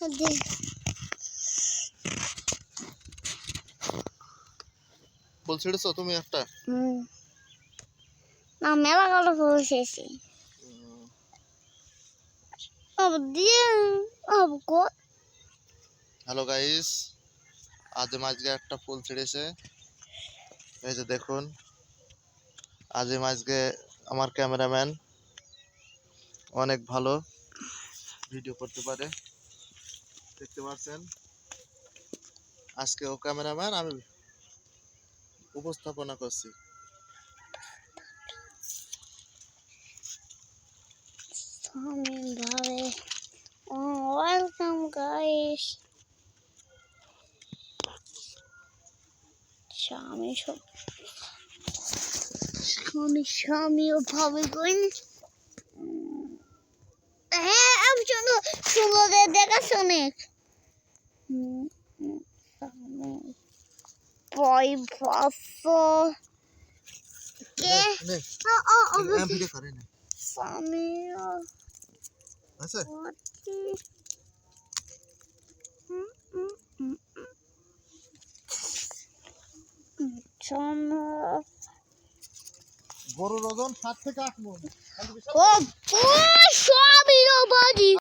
দে। বল ছেড়েছো তুমি একটা? হুম। না মেলা গেল কো। হ্যালো গাইস আজিম আজকে একটা ফুল ছেড়েছে। এই যে দেখুন। আজিম আজকে আমার ক্যামেরাম্যান। অনেক ভালো। ভিডিও করতে পারে। দেখতে পাচ্ছেন। আজকে ও ক্যামেরাম্যান আমি উপস্থাপনা করছি। স্বামী সব স্বামী স্বামীও ভাবে অনেক ভাষ্য কে করে নে স্বামী আছে? গরুর ওজন সাত থেকে আট মন। ও সবই